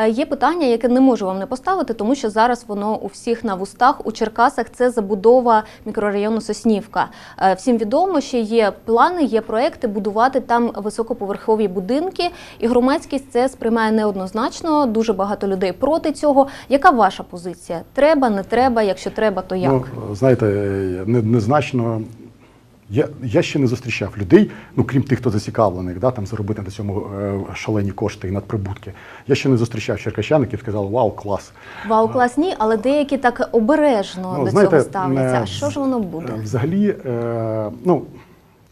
Е, Є питання, яке не можу вам не поставити, тому що зараз воно у всіх на вустах. У Черкасах це забудова мікрорайону Соснівка. Е, Всім відомо, що є плани, є проекти будувати там високоповерхові будинки, і громадськість це сприймає неоднозначно. Дуже багато людей проти цього. Яка ваша позиція? Треба, не треба? Якщо треба, то як? Ну, знаєте, незначно. Я, я ще не зустрічав людей, ну крім тих, хто зацікавлених, да, там заробити на цьому е, шалені кошти і надприбутки. Я ще не зустрічав черкащан, які сказали, вау, клас. Вау, класні, але деякі так обережно Ну, до знаєте, цього ставляться. е, А що ж воно буде? Е, Взагалі, е, ну,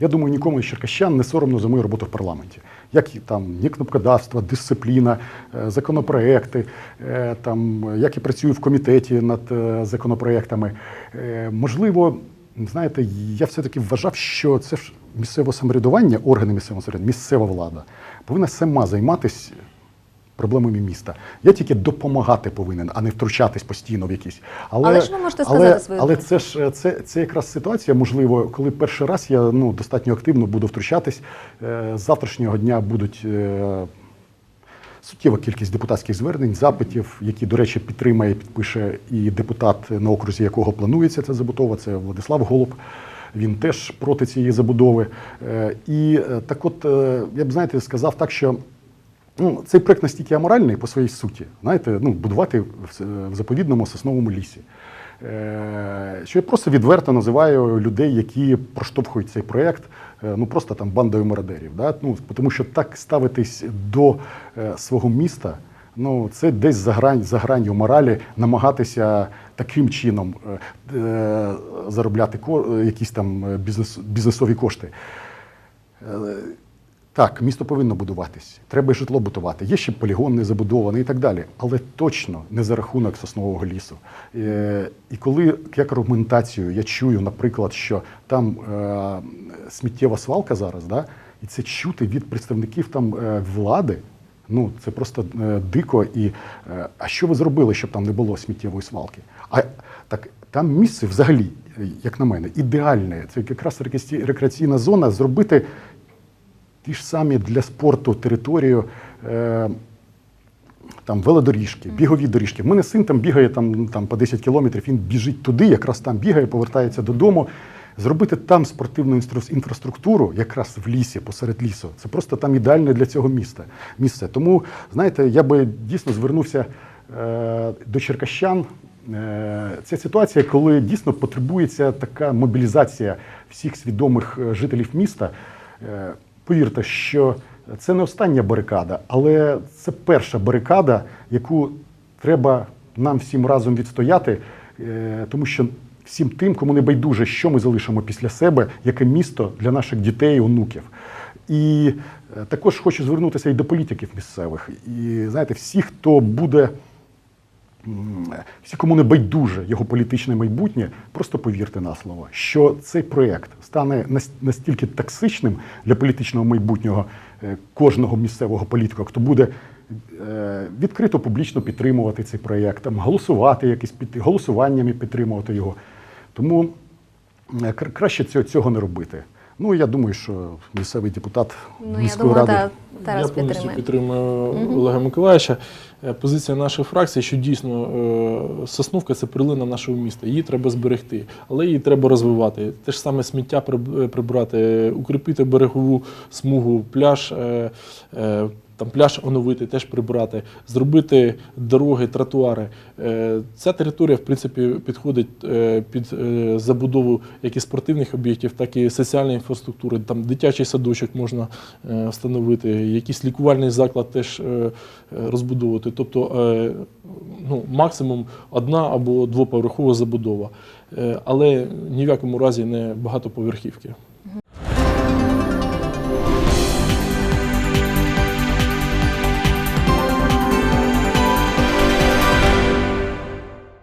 я думаю, нікому із черкащан не соромно за мою роботу в парламенті. Як там ні кнопкодавство, дисципліна, е, законопроекти, е, там, як і працюю в комітеті над е, законопроектами. Е, Можливо, знаєте, я все-таки вважав, що це ж місцеве самоврядування, органи місцевого самоврядування, місцева влада повинна сама займатися проблемами міста. Я тільки допомагати повинен, а не втручатись постійно в якісь. Але ж ви можете але, сказати свою Але це ж е, це, це якраз ситуація, можливо, коли перший раз я ну, достатньо активно буду втручатись. Е, З завтрашнього дня будуть. Суттєва кількість депутатських звернень, запитів, які, до речі, підтримає, підпише і депутат, на окрузі якого планується ця забудова, це Владислав Голуб. Він теж проти цієї забудови. Е, І е, так от, е, я б знаєте, сказав так, що ну, цей проект настільки аморальний по своїй суті, знаєте, ну, будувати в заповідному сосновому лісі. Е, Що я просто відверто називаю людей, які проштовхують цей проект, е, ну просто там бандою мародерів. Да? Ну, тому що так ставитись до е, свого міста, ну це десь за грань, за гранню моралі, намагатися таким чином заробляти якісь там бізнес, бізнесові кошти. Так, місто повинно будуватись. Треба і житло будувати. Є ще полігон не забудований і так далі. Але точно не за рахунок соснового лісу. Е, І коли як аргументацію я чую, наприклад, що там е, сміттєва свалка зараз, да, і це чути від представників там е, влади. Ну, це просто дико. І а що ви зробили, щоб там не було сміттєвої свалки? А так там місце взагалі, як на мене, ідеальне. Це якраз рекреаційна зона зробити ті ж самі для спорту територію. Е, там велодоріжки, бігові доріжки. У мене син там бігає там, там по 10 кілометрів, він біжить туди, якраз там бігає, повертається додому. Зробити там спортивну інфраструктуру, якраз в лісі, посеред лісу, це просто там ідеальне для цього міста. місце. Тому, знаєте, я би дійсно звернувся е, до черкащан. Е, Це ситуація, коли дійсно потребується така мобілізація всіх свідомих е, жителів міста. Е, Повірте, що це не остання барикада, але це перша барикада, яку треба нам всім разом відстояти, е, тому що всім тим, кому не байдуже, що ми залишимо після себе, яке місто для наших дітей онуків. І е, також хочу звернутися і до політиків місцевих. І знаєте, всі, хто буде всі, кому не байдуже його політичне майбутнє, просто повірте на слово, що цей проєкт стане нас- настільки токсичним для політичного майбутнього е, кожного місцевого політика, хто буде е, відкрито публічно підтримувати цей проєкт, там, голосувати якісь під голосуваннями підтримувати його. Тому е, краще цього не робити. Ну я думаю, що місцевий депутат Ну я думаю, ради. та, Тарас Я повністю підтримає. угу. Олега Миколаївича. Е, Позиція нашої фракції, що дійсно е, Сосновка це перлина нашого міста. Її треба зберегти, але її треба розвивати. Те ж саме сміття приб- е, прибрати, укріпити берегову смугу, пляж. Там пляж оновити, теж прибрати, зробити дороги, тротуари. Е, Ця територія, в принципі, підходить е, під е, забудову як і спортивних об'єктів, так і соціальної інфраструктури. Там дитячий садочок можна встановити, якийсь лікувальний заклад теж розбудовувати. Тобто ну, максимум одна або двоповерхова забудова. Але ні в якому разі не багатоповерхівки.